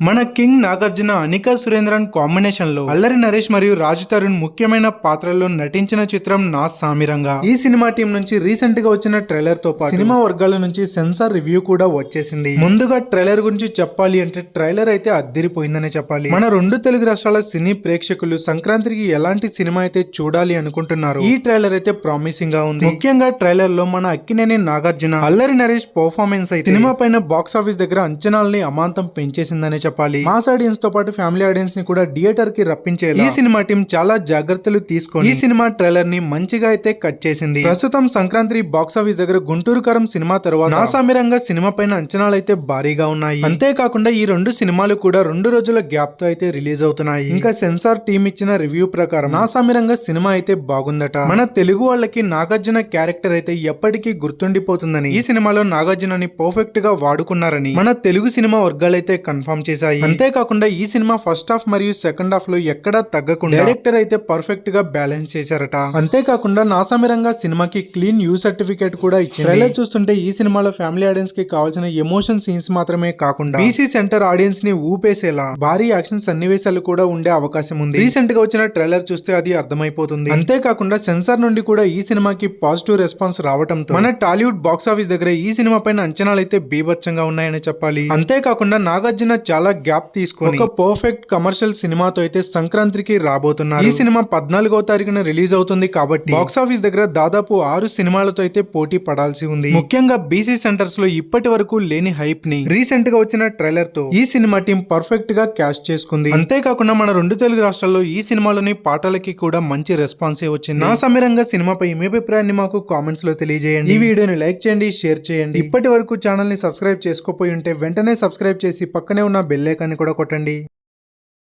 మన కింగ్ నాగార్జున అనికా సురేంద్రన్ కాంబినేషన్లో అల్లరి నరేష్ మరియు రాజు తరుణ్ ముఖ్యమైన పాత్రల్లో నటించిన చిత్రం నా సామిరంగా. ఈ సినిమా టీం నుంచి రీసెంట్గా వచ్చిన ట్రైలర్తో పాటు సినిమా వర్గాల నుంచి సెన్సార్ రివ్యూ కూడా వచ్చేసింది. ముందుగా ట్రైలర్ గురించి చెప్పాలి అంటే ట్రైలర్ అయితే అద్దిరిపోయిందనే చెప్పాలి. మన రెండు తెలుగు రాష్ట్రాల సినీ ప్రేక్షకులు సంక్రాంతికి ఎలాంటి సినిమా అయితే చూడాలి అనుకుంటున్నారు ఈ ట్రైలర్ అయితే ప్రామిసింగ్గా ఉంది. ముఖ్యంగా ట్రైలర్లో మన అక్కినేని నాగార్జున అల్లరి నరేష్ పర్ఫార్మెన్స్ అయితే సినిమా పైన బాక్స్ ఆఫీస్ దగ్గర అంచనాల్ని అమాంతం పెంచేసిందనే చెప్పాలి. మాస్ ఆడియన్స్తో పాటు ఫ్యామిలీ ఆడియన్స్ని కూడా థియేటర్కి రప్పించేలా ఈ సినిమా టీం చాలా జాగ్రత్తలు తీసుకొని ఈ సినిమా ట్రైలర్ని మంచిగా అయితే కట్ చేసింది. ప్రస్తుతం సంక్రాంతి బాక్స్ ఆఫీస్ దగ్గర గుంటూరు కరం సినిమా తర్వాత నాసామిరంగా సినిమా పైన అంచనాలు అయితే భారీగా ఉన్నాయి. అంతేకాకుండా ఈ రెండు సినిమాలు కూడా రెండు రోజుల గ్యాప్తో అయితే రిలీజ్ అవుతున్నాయి. ఇంకా సెన్సార్ టీం ఇచ్చిన రివ్యూ ప్రకారం నాసామిరంగా సినిమా అయితే బాగుందట. మన తెలుగు వాళ్ళకి నాగార్జున క్యారెక్టర్ అయితే ఎప్పటికీ గుర్తుండిపోతుందని ఈ సినిమాలో నాగార్జునని పర్ఫెక్ట్గా వాడుకున్నారని మన తెలుగు సినిమా వర్గాలైతే కన్ఫర్మ్ చేశాయి. అంతేకాకుండా ఈ సినిమా ఫస్ట్ హాఫ్ మరియు సెకండ్ హాఫ్లో ఎక్కడా తగ్గకుండా డైరెక్టర్ అయితే పర్ఫెక్ట్గా బ్యాలెన్స్ చేశారట. అంతేకాకుండా నాసామిరంగా సినిమాకి క్లీన్ యూ సర్టిఫికేట్ కూడా ఇచ్చింది. ట్రైలర్ చూస్తుంటే ఈ సినిమాలో ఫ్యామిలీ ఆడియన్స్కి కావాల్సిన ఎమోషన్ సీన్స్ మాత్రమే కాకుండా బీసీ సెంటర్ ఆడియన్స్ని ఊపేసేలా భారీ యాక్షన్ సన్నివేశాలు కూడా ఉండే అవకాశం ఉంది. రీసెంట్గా వచ్చిన ట్రైలర్ చూస్తే అది అర్థమైపోతుంది. అంతేకాకుండా సెన్సార్ నుండి కూడా ఈ సినిమాకి పాజిటివ్ రెస్పాన్స్ రావడంతో మన టాలీవుడ్ బాక్స్ ఆఫీస్ దగ్గర ఈ సినిమా పైన అంచనాలు అయితే బీభత్సంగా ఉన్నాయని చెప్పాలి. అంతేకాకుండా నాగార్జున చాలా గ్యాప్ తీసుకొని ఒక పర్ఫెక్ట్ కమర్షియల్ సినిమాతో అయితే సంక్రాంతికి రాబోతున్నారు. ఈ సినిమా పద్నాలుగో తారీఖున రిలీజ్ అవుతుంది కాబట్టి బాక్స్ ఆఫీస్ దగ్గర దాదాపు ఆరు సినిమాలతో అయితే పోటీ పడాల్సి ఉంది. ముఖ్యంగా బీసీ సెంటర్స్లో ఇప్పటి వరకు లేని హైప్ని రీసెంట్గా వచ్చిన ట్రైలర్తో ఈ సినిమా టీం పర్ఫెక్ట్గా క్యాష్ చేసుకుంది. అంతేకాకుండా మన రెండు తెలుగు రాష్ట్రాల్లో ఈ సినిమాలోని పాటలకి కూడా మంచి రెస్పాన్స్ వచ్చింది. నా సమీరంగా సినిమాపై మీ అభిప్రాయాన్ని మాకు కామెంట్స్లో తెలియజేయండి. ఈ వీడియోని లైక్ చేయండి షేర్ చేయండి. ఇప్పటి వరకు ఛానల్ని సబ్స్క్రైబ్ చేసుకోపోయి ఉంటే వెంటనే సబ్స్క్రైబ్ చేసి పక్కనే ఉన్న బెల్ ఐకాన్ని కూడా కొట్టండి.